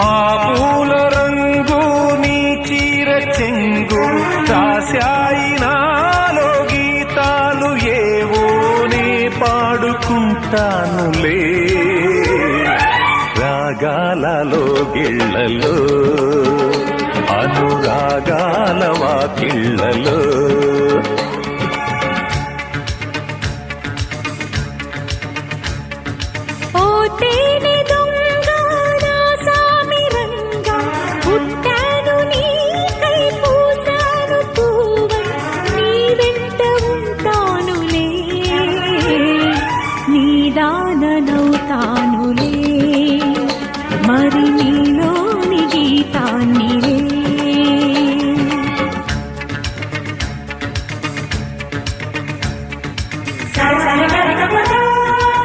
ఆ పూల రంగు నీ చీర చెంగు రాశాయి నాలో గీతాలు ఏవో నే పాడుకుంటానులే. రాగాలలో గిళ్ళలో అనురాగాల వాకిళ్ళలో. ఓ తాననవుతానులే మరి నీలోని గీతాన్ని